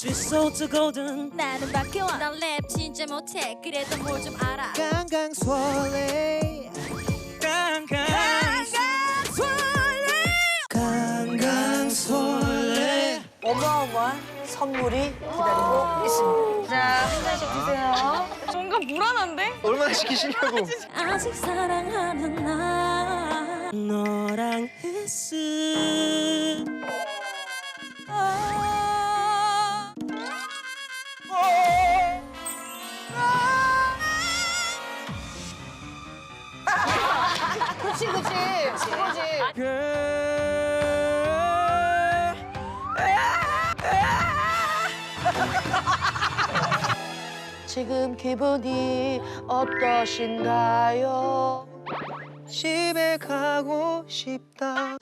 She's so golden. 나는 박혜원. 난랩 진짜 못해. 그래도 뭘 좀 알아. 강강술래 강강 강강술래 어마어마한 선물이 기다리고 있습니다. 자, 한 잔씩 드세요. 뭔가 불안한데? 얼마나 시키시냐고. 아직 사랑하는 나. 너랑 했음 지. 지금 기분이 어떠신가요? 집에 가고 싶다